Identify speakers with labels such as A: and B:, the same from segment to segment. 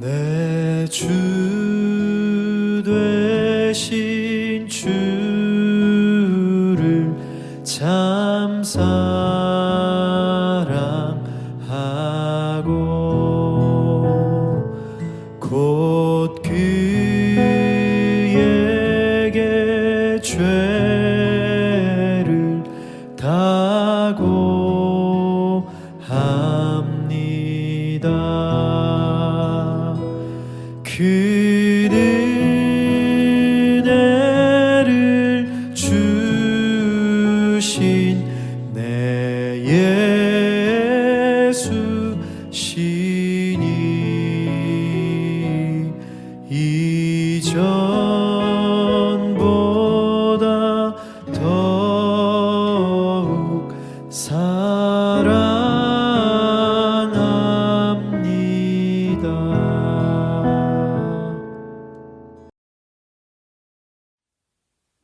A: 내주 되신 주를 참 사랑하고 곧 그에게 죄를 다고 합니다. 주신 내 예수 시니 이전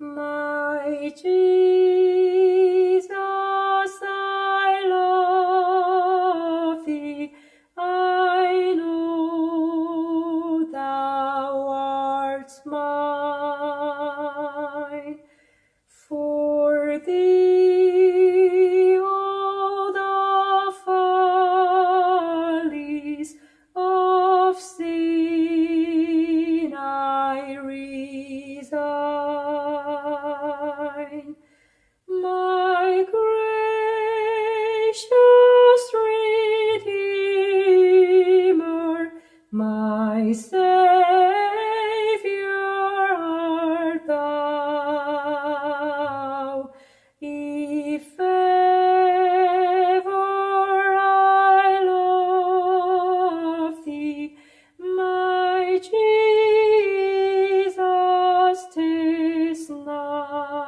B: My Jesus, I love thee. I know thou art mine. My Savior art thou. If ever I love thee, my Jesus, 'tis now.